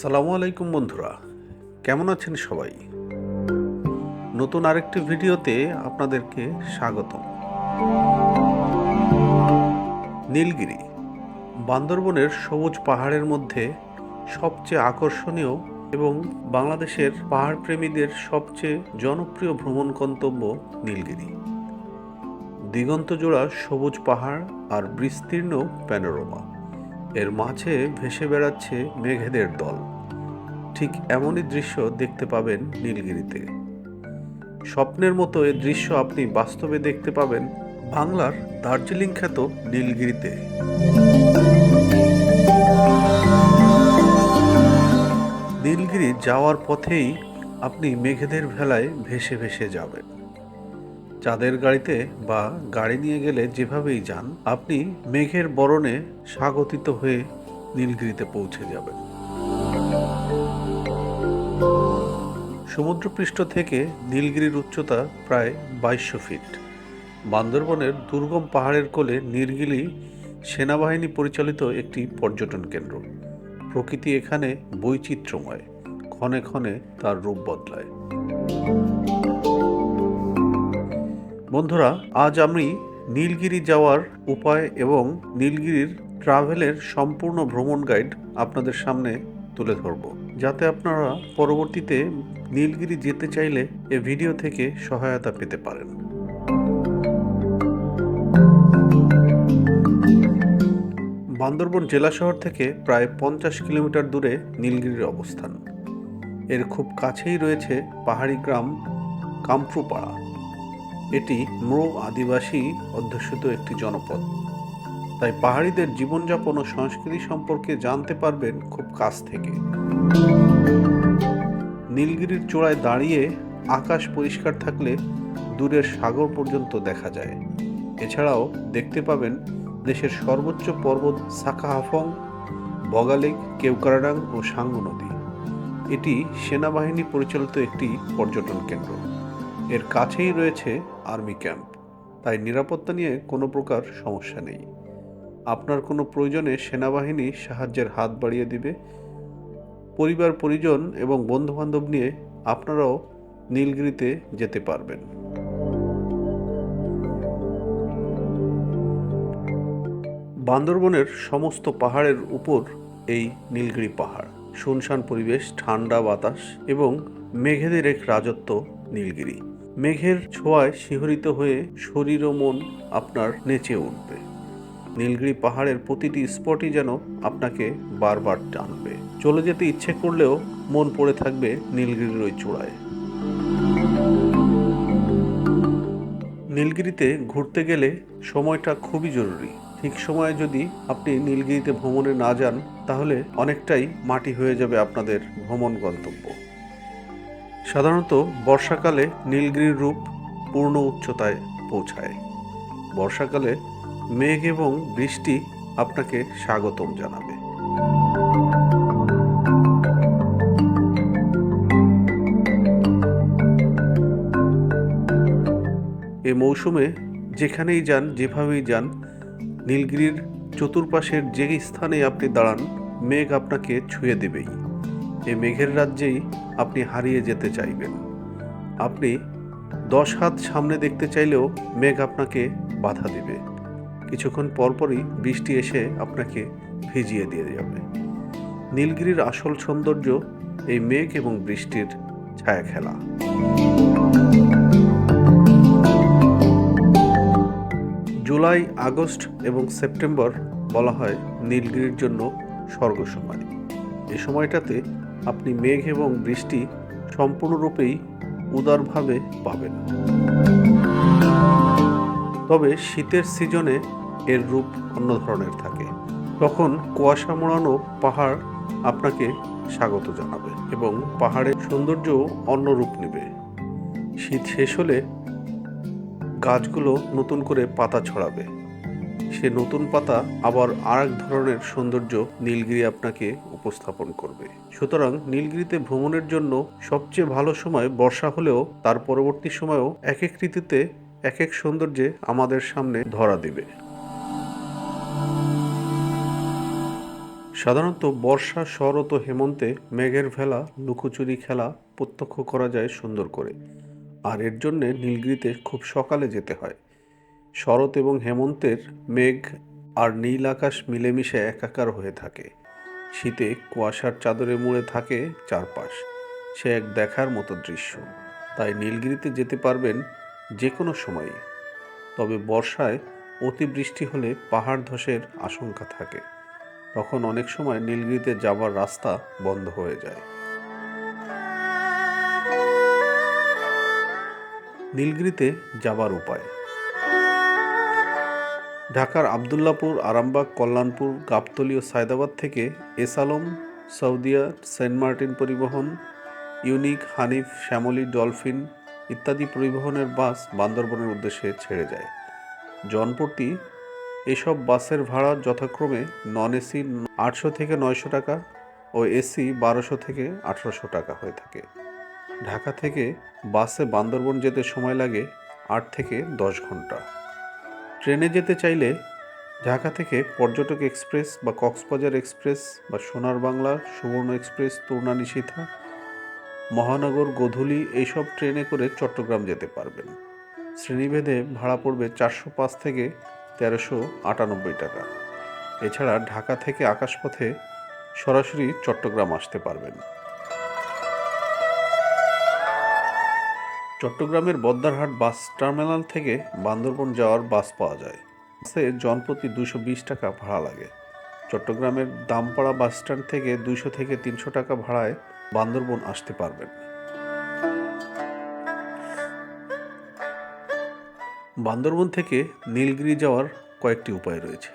আসসালামু আলাইকুম বন্ধুরা। কেমন আছেন সবাই? নতুন আরেকটি ভিডিওতে আপনাদেরকে স্বাগতম। নীলগিরি, বান্দরবনের সবুজ পাহাড়ের মধ্যে সবচেয়ে আকর্ষণীয় এবং বাংলাদেশের পাহাড় প্রেমীদের সবচেয়ে জনপ্রিয় ভ্রমণ গন্তব্য নীলগিরি। দিগন্তজোড়া সবুজ পাহাড় আর বিস্তীর্ণ প্যানোরমা। এর মাঝে ভেসে বেড়াচ্ছে মেঘেদের দল। ঠিক এমনই দৃশ্য দেখতে পাবেন নীলগিরিতে। স্বপ্নের মতো এ দৃশ্য আপনি বাস্তবে দেখতে পাবেন বাংলার দার্জিলিং খ্যাত নীলগিরিতে। নীলগিরি যাওয়ার পথেই আপনি মেঘেদের ভেলায় ভেসে ভেসে যাবেন। চাঁদের গাড়িতে বা গাড়ি নিয়ে গেলে যেভাবেই যান, আপনি মেঘের বরণে স্বাগতিত হয়ে নীলগিরিতে পৌঁছে যাবেন। সমুদ্রপৃষ্ঠ থেকে নীলগিরির উচ্চতা প্রায় বাইশশো ফিট। বান্দরবনের দুর্গম পাহাড়ের কোলে নীলগিরি সেনাবাহিনী পরিচালিত একটি পর্যটন কেন্দ্র। প্রকৃতি এখানে বৈচিত্র্যময়, ক্ষণে ক্ষণে তার রূপ বদলায়। বন্ধুরা, আজ আমি নীলগিরি যাওয়ার উপায় এবং নীলগিরির ট্রাভেলের সম্পূর্ণ ভ্রমণ গাইড আপনাদের সামনে তুলে ধরব। যাতে আপনারা পরবর্তীতে নীলগিরি যেতে চাইলে এ ভিডিও থেকে সহায়তা পেতে পারেন। বান্দরবন জেলা শহর থেকে প্রায় পঞ্চাশ কিলোমিটার দূরে নীলগিরির অবস্থান। এর খুব কাছেই রয়েছে পাহাড়ি গ্রাম কামফ্রুপাড়া এটি ম্রো আদিবাসী অধ্যুষিত একটি জনপদ। তাই পাহাড়িদের জীবনযাপন ও সংস্কৃতি সম্পর্কে জানতে পারবেন খুব কাছ থেকে। নীলগিরির চূড়ায় দাঁড়িয়ে আকাশ পরিষ্কার থাকলে দূরের সাগর পর্যন্ত দেখা যায়। এছাড়াও দেখতে পাবেন দেশের সর্বোচ্চ পর্বত সাকাহাফং, বগালেক, কেউকারাডাং ও সাঙ্গু নদী। এটি সেনাবাহিনী পরিচালিত একটি পর্যটন কেন্দ্র। এর কাছেই রয়েছে আর্মি ক্যাম্প। তাই নিরাপত্তা নিয়ে কোনো প্রকার সমস্যা নেই। আপনার কোনো প্রয়োজনে সেনাবাহিনী সাহায্যের হাত বাড়িয়ে দিবে। পরিবার, পরিজন এবং বন্ধুবান্ধব নিয়ে আপনারাও নীলগিরিতে যেতে পারবেন। বান্দরবনের সমস্ত পাহাড়ের উপর এই নীলগিরি পাহাড়। শুনশান পরিবেশ, ঠান্ডা বাতাস এবং মেঘেদের এক রাজত্ব নীলগিরি। মেঘের ছোঁয়ায় শিহরিত হয়ে শরীর ও মন আপনার নেচে উঠবে। নীলগিরি পাহাড়ের প্রতিটি স্পটই যেন আপনাকে বারবার টানবে। চলে যেতে ইচ্ছে করলেও মন পড়ে থাকবে নীলগিরির ওই চূড়ায়। নীলগিরিতে ঘুরতে গেলে সময়টা খুবই জরুরি। ঠিক সময়ে যদি আপনি নীলগিরিতে ভ্রমণে না যান, তাহলে অনেকটাই মাটি হয়ে যাবে আপনাদের ভ্রমণ গন্তব্য। সাধারণত বর্ষাকালে নীলগিরির রূপ পূর্ণ উচ্চতায় পৌঁছায়। বর্ষাকালে মেঘ এবং বৃষ্টি আপনাকে স্বাগতম জানাবে। এ মৌসুমে যেখানেই যান, যেভাবেই যান, নীলগিরির চতুর্পাশের যে স্থানে আপনি দাঁড়ান, মেঘ আপনাকে ছুঁয়ে দেবেই। এই মেঘের রাজ্যেই আপনি হারিয়ে যেতে চাইবেন। আপনি দশ হাত সামনে দেখতে চাইলেও মেঘ আপনাকে বাধা দেবে। কিছুক্ষণ পরপরই বৃষ্টি এসে আপনাকে ভিজিয়ে দিয়ে যাবে। নীলগিরির আসল সৌন্দর্য এই মেঘ এবং বৃষ্টির ছায়া খেলা জুলাই, আগস্ট এবং সেপ্টেম্বর বলা হয় নীলগিরির জন্য স্বর্গ সময় এ সময়টাতে আপনি মেঘ এবং বৃষ্টি সম্পূর্ণরূপেই উদারভাবে পাবেন। তবে শীতের সিজনে এর রূপ অন্য ধরনের থাকে। তখন কুয়াশা মোড়ানো পাহাড় আপনাকে স্বাগত জানাবে এবং পাহাড়ের সৌন্দর্যও অন্য রূপ নেবে। শীত শেষ হলে গাছগুলো নতুন করে পাতা ছড়াবে। সে নতুন পাতা আবার আর এক ধরনের সৌন্দর্য নীলগিরি আপনাকে উপস্থাপন করবে। সুতরাং নীলগিরিতে ভ্রমণের জন্য সবচেয়ে ভালো সময় বর্ষা হলেও তার পরবর্তী সময়েও এক এক ঋতুতে এক এক সৌন্দর্যে আমাদের সামনে ধরা দেবে। সাধারণত বর্ষা, শরৎ ও হেমন্তে মেঘের ভেলা, লুকোচুরি খেলা প্রত্যক্ষ করা যায় সুন্দর করে। আর এর জন্যে নীলগিরিতে খুব সকালে যেতে হয়। শরৎ এবং হেমন্তের মেঘ আর নীল আকাশ মিলেমিশে একাকার হয়ে থাকে। শীতে কুয়াশার চাদরে মুড়ে থাকে চারপাশ। সে এক দেখার মতো দৃশ্য। তাই নীলগিরিতে যেতে পারবেন যে কোনো সময়ই তবে বর্ষায় অতিবৃষ্টি হলে পাহাড় ধসের আশঙ্কা থাকে। তখন অনেক সময় নীলগিরিতে যাবার রাস্তা বন্ধ হয়ে যায়। নীলগিরিতে যাবার উপায়। ঢাকার আবদুল্লাপুর, আরামবাগ, কল্যাণপুর, গাবতলী ও সায়দাবাদ থেকে S Alam, Saudia, Saint Martin পরিবহন, ইউনিক, হানিফ, শ্যামলী, ডলফিন ইত্যাদি পরিবহনের বাস বান্দরবনের উদ্দেশ্যে ছেড়ে যায়। জনপ্রতি এসব বাসের ভাড়া যথাক্রমে নন এসি আটশো থেকে নয়শো টাকা ও এসি বারোশো থেকে আঠারোশো টাকা হয়ে থাকে। ঢাকা থেকে বাসে বান্দরবন যেতে সময় লাগে আট থেকে দশ ঘণ্টা। ট্রেনে যেতে চাইলে ঢাকা থেকে পর্যটক এক্সপ্রেস বা কক্সবাজার এক্সপ্রেস বা সোনার বাংলা, সুবর্ণ এক্সপ্রেস তরুণা নিশীথা মহানগর, গোধূলি এইসব ট্রেনে করে চট্টগ্রাম যেতে পারবেন। শ্রেণীভেদে ভাড়া পড়বে চারশো পাঁচ থেকে তেরোশো আটানব্বই টাকা। এছাড়া ঢাকা থেকে আকাশপথে সরাসরি চট্টগ্রাম আসতে পারবেন। চট্টগ্রামের বদ্দারহাট বাস টার্মিনাল থেকে বান্দরবন যাওয়ার বাস পাওয়া যায়। বাসে জনপ্রতি দুশো বিশ টাকা ভাড়া লাগে। চট্টগ্রামের দামপাড়া বাস স্ট্যান্ড থেকে দুশো থেকে তিনশো টাকা ভাড়ায় বান্দরবন আসতে পারবেন। বান্দরবন থেকে নীলগিরি যাওয়ার কয়েকটি উপায় রয়েছে।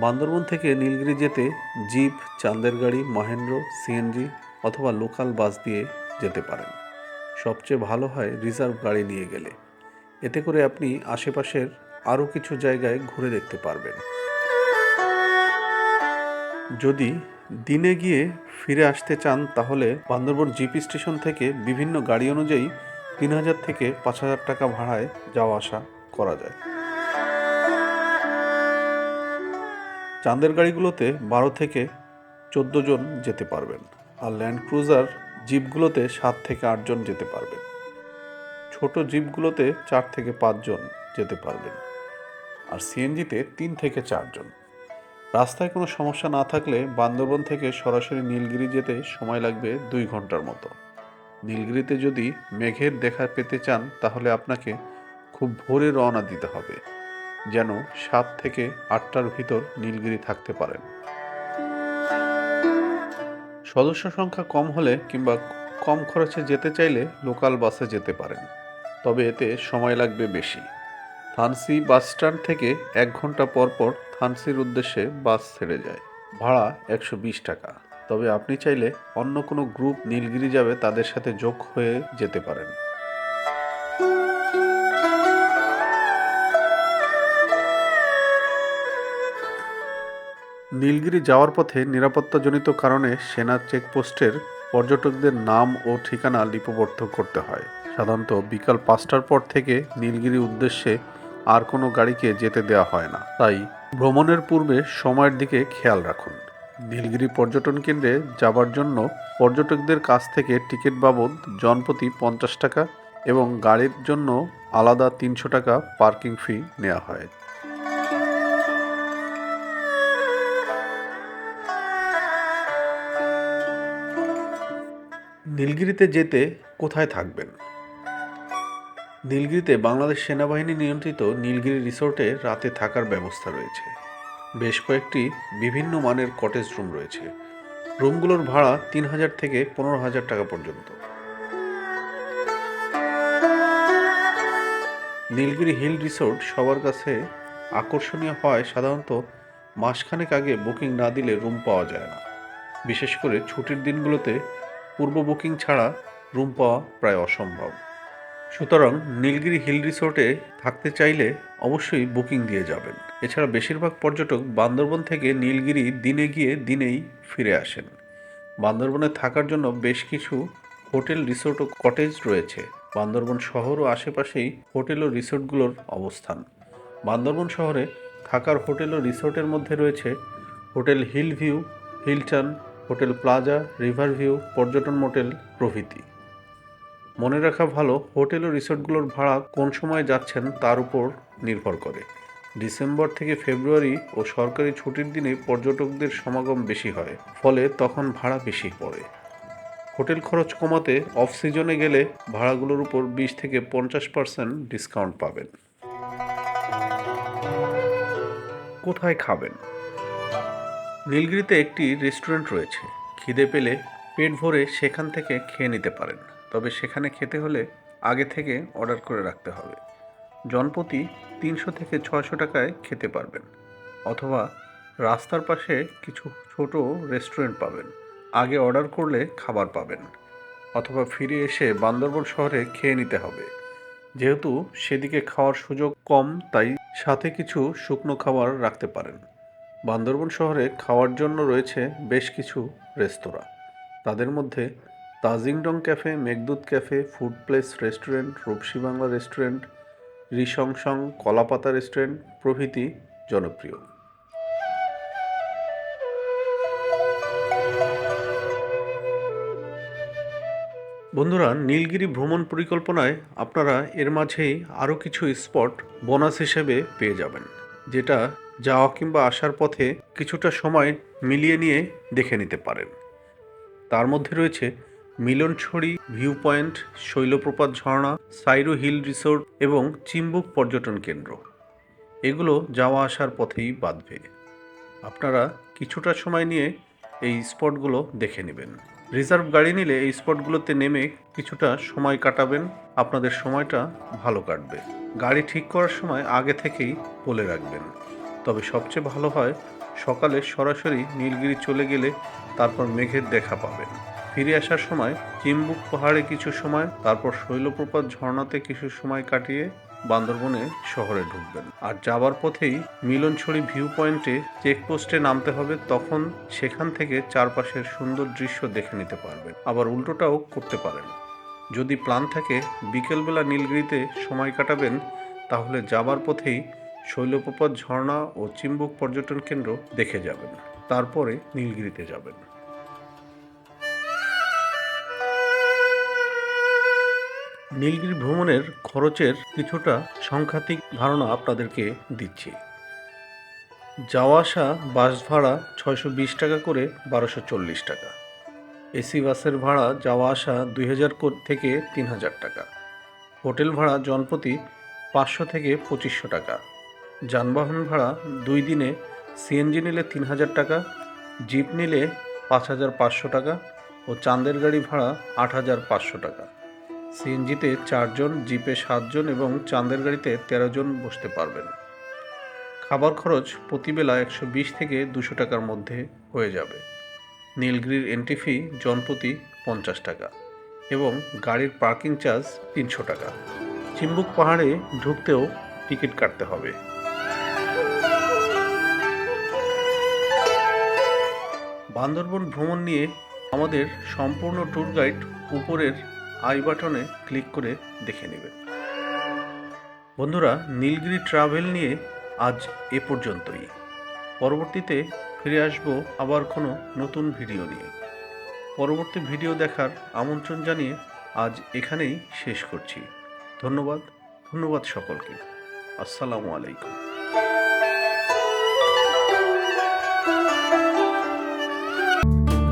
বান্দরবন থেকে নীলগিরি যেতে জিপ, চান্দের গাড়ি, মহেন্দ্র, সিএনজি অথবা লোকাল বাস দিয়ে যেতে পারেন। সবচেয়ে ভালো হয় রিজার্ভ গাড়ি নিয়ে গেলে। এতে করে আপনি আশেপাশের আরও কিছু জায়গায় ঘুরে দেখতে পারবেন। যদি দিনে গিয়ে ফিরে আসতে চান, তাহলে বান্দরবন জিপি স্টেশন থেকে বিভিন্ন গাড়ি অনুযায়ী তিন হাজার থেকে পাঁচ হাজার টাকা ভাড়ায় যাওয়া আসা করা যায়। চাঁদের গাড়িগুলোতে বারো থেকে চোদ্দ জন যেতে পারবেন। আর ল্যান্ড ক্রুজার জিপগুলোতে সাত থেকে আটজন যেতে পারবেন। ছোট জিপগুলোতে চার থেকে পাঁচজন যেতে পারবেন। আর সিএনজিতে তিন থেকে চারজন রাস্তায় কোনো সমস্যা না থাকলে বান্দরবন থেকে সরাসরি নীলগিরি যেতে সময় লাগবে দুই ঘণ্টার মতো। নীলগিরিতে যদি মেঘের দেখা পেতে চান, তাহলে আপনাকে খুব ভোরে রওনা দিতে হবে, যেন সাত থেকে আটটার ভিতর নীলগিরি থাকতে পারেন। সদস্য সংখ্যা কম হলে কিংবা কম খরচে যেতে চাইলে লোকাল বাসে যেতে পারেন। তবে এতে সময় লাগবে বেশি। থানসি বাস স্ট্যান্ড থেকে এক ঘণ্টা পর পর থানসির উদ্দেশ্যে বাস ছেড়ে যায়। ভাড়া একশো বিশ টাকা। তবে আপনি চাইলে অন্য কোনো গ্রুপ নীলগিরি যাবে তাদের সাথে যোগ হয়ে যেতে পারেন। নীলগিরি যাওয়ার পথে নিরাপত্তাজনিত কারণে সেনা চেকপোস্টের পর্যটকদের নাম ও ঠিকানা লিপিবদ্ধ করতে হয়। সাধারণত বিকাল পাঁচটার পর থেকে নীলগিরি উদ্দেশ্যে আর কোনো গাড়িকে যেতে দেওয়া হয় না। তাই ভ্রমণের পূর্বে সময়ের দিকে খেয়াল রাখুন। নীলগিরি পর্যটন কেন্দ্রে যাবার জন্য পর্যটকদের কাছ থেকে টিকিট বাবদ জনপ্রতি পঞ্চাশ টাকা এবং গাড়ির জন্য আলাদা তিনশো টাকা পার্কিং ফি নেওয়া হয়। নীলগিরিতে যেতে কোথায় থাকবেন? নীলগিরিতে বাংলাদেশ সেনাবাহিনী নিয়ন্ত্রিত নীলগিরি রিসোর্টে রাতে থাকার ব্যবস্থা রয়েছে। বেশ কয়েকটি বিভিন্ন মানের কটেজ রুম রয়েছে। রুমগুলোর ভাড়া তিন হাজার থেকে পনেরো হাজার টাকা পর্যন্ত। নীলগিরি হিল রিসোর্ট সবার কাছে আকর্ষণীয় হয় সাধারণত মাসখানেক আগে বুকিং না দিলে রুম পাওয়া যায় না। বিশেষ করে ছুটির দিনগুলোতে পূর্ব বুকিং ছাড়া রুম পাওয়া প্রায় অসম্ভব। সুতরাং নীলগিরি হিল রিসোর্টে থাকতে চাইলে অবশ্যই বুকিং দিয়ে যাবেন। এছাড়া বেশিরভাগ পর্যটক বান্দরবন থেকে নীলগিরি দিনে গিয়ে দিনেই ফিরে আসেন। বান্দরবনে থাকার জন্য বেশ কিছু হোটেল, রিসোর্ট ও কটেজ রয়েছে। বান্দরবন শহর ও আশেপাশেই হোটেল ও রিসোর্টগুলোর অবস্থান। বান্দরবন শহরে থাকার হোটেল ও রিসোর্টের মধ্যে রয়েছে hotel Hill View Hilton hotel Plaza, River View, পর্যটন মোটেল প্রভৃতি। মনে রাখা ভালো, হোটেল ও রিসোর্টগুলোর ভাড়া কোন সময় যাচ্ছেন তার উপর নির্ভর করে। ডিসেম্বর থেকে ফেব্রুয়ারি ও সরকারি ছুটির দিনে পর্যটকদের সমাগম বেশি হয়, ফলে তখন ভাড়া বেশি পড়ে। হোটেল খরচ কমাতে অফ সিজনে গেলে ভাড়াগুলোর উপর বিশ থেকে পঞ্চাশ পার্সেন্ট ডিসকাউন্ট পাবেন। কোথায় খাবেন? নীলগিরিতে একটি রেস্টুরেন্ট রয়েছে। খিদে পেলে পেট ভরে সেখান থেকে খেয়ে নিতে পারেন। তবে সেখানে খেতে হলে আগে থেকে অর্ডার করে রাখতে হবে। জনপ্রতি তিনশো থেকে ছয়শো টাকায় খেতে পারবেন, অথবা রাস্তার পাশে কিছু ছোট রেস্টুরেন্ট পাবেন। আগে অর্ডার করলে খাবার পাবেন, অথবা ফিরে এসে বান্দরবন শহরে খেয়ে নিতে হবে। যেহেতু সেদিকে খাওয়ার সুযোগ কম, তাই সাথে কিছু শুকনো খাবার রাখতে পারেন। বান্দরবন শহরে খাওয়ার জন্য রয়েছে বেশ কিছু রেস্তোরাঁ। তাদের মধ্যে Tajingdong cafe, Meghdut cafe, food place restaurant, Rupashi Bangla restaurant Risongsong Kolapata restaurant প্রভৃতি জনপ্রিয়। বন্ধুরা, নীলগিরি ভ্রমণ পরিকল্পনায় আপনারা এর মাঝেই আরও কিছু স্পট বোনাস হিসেবে পেয়ে যাবেন, যেটা যাওয়া কিংবা আসার পথে কিছুটা সময় মিলিয়ে নিয়ে দেখে নিতে পারেন। তার মধ্যে রয়েছে মিলনছড়ি ভিউ পয়েন্ট শৈলপ্রপাত ঝর্ণা, সাইরো হিল রিসোর্ট এবং চিম্বুক পর্যটন কেন্দ্র। এগুলো যাওয়া আসার পথেই বাঁধবে। আপনারা কিছুটা সময় নিয়ে এই স্পটগুলো দেখে নেবেন। রিজার্ভ গাড়ি নিলে এই স্পটগুলোতে নেমে কিছুটা সময় কাটাবেন, আপনাদের সময়টা ভালো কাটবে। গাড়ি ঠিক করার সময় আগে থেকেই বলে রাখবেন। তবে সবচেয়ে ভালো হয় সকালে সরাসরি নীলগিরি চলে গেলে তারপর মেঘের দেখা পাবেন। ফিরে আসার সময় চিম্বুক পাহাড়ে কিছু সময়, তারপর শৈলপ্রপাত ঝর্ণাতে কিছু সময় কাটিয়ে বান্দরবনে শহরে ঢুকবেন। আর যাবার পথেই মিলনছড়ি ভিউ পয়েন্টে চেকপোস্টে নামতে হবে, তখন সেখান থেকে চারপাশের সুন্দর দৃশ্য দেখে নিতে পারবেন। আবার উল্টোটাও করতে পারেন। যদি প্ল্যান থাকে, বিকেলবেলা নীলগিরিতে সময় কাটাবেন, তাহলে যাবার পথেই শৈলপ্রপাত, ঝর্ণা ও চিম্বুক পর্যটন কেন্দ্র দেখে যাবেন। তারপরে নীলগিরিতে যাবেন। নীলগিরি ভ্রমণের খরচের কিছুটা সংখ্যাতিক ধারণা আপনাদেরকে দিচ্ছি। যাওয়া আসা বাস ভাড়া ছয়শো বিশ টাকা করে বারোশো চল্লিশ টাকা। এসি বাসের ভাড়া যাওয়া আসা দুই হাজার থেকে তিন হাজার টাকা। হোটেল ভাড়া জনপ্রতি পাঁচশো থেকে পঁচিশশো টাকা। যানবাহন ভাড়া দুই দিনে সিএনজি নিলে তিন হাজার টাকা, জিপ নিলে পাঁচ হাজার পাঁচশো টাকা ও চাঁদের গাড়ি ভাড়া আট হাজার পাঁচশো টাকা। সিএনজিতে চারজন, জিপে সাতজন এবং চাঁদের গাড়িতে তেরো জন বসতে পারবেন। খাবার খরচ প্রতিবেলা একশো বিশ থেকে দুশো টাকার মধ্যে হয়ে যাবে। নীলগিরির এন্ট্রি ফি জনপ্রতি পঞ্চাশ টাকা এবং গাড়ির পার্কিং চার্জ তিনশো টাকা। চিম্বুক পাহাড়ে ঢুকতেও টিকিট কাটতে হবে। বান্দরবন ভ্রমণ নিয়ে আমাদের সম্পূর্ণ ট্যুর গাইড উপরের আই বাটনে ক্লিক করে দেখে নেবেন বন্ধুরা, নীলগিরি ট্রাভেল নিয়ে আজ এ পর্যন্তই। পরবর্তীতে ফিরে আসব আবার কোনো নতুন ভিডিও নিয়ে। পরবর্তী ভিডিও দেখার আমন্ত্রণ জানিয়ে আজ এখানেই শেষ করছি। ধন্যবাদ ধন্যবাদ সকলকে। আসসালামু আলাইকুম। you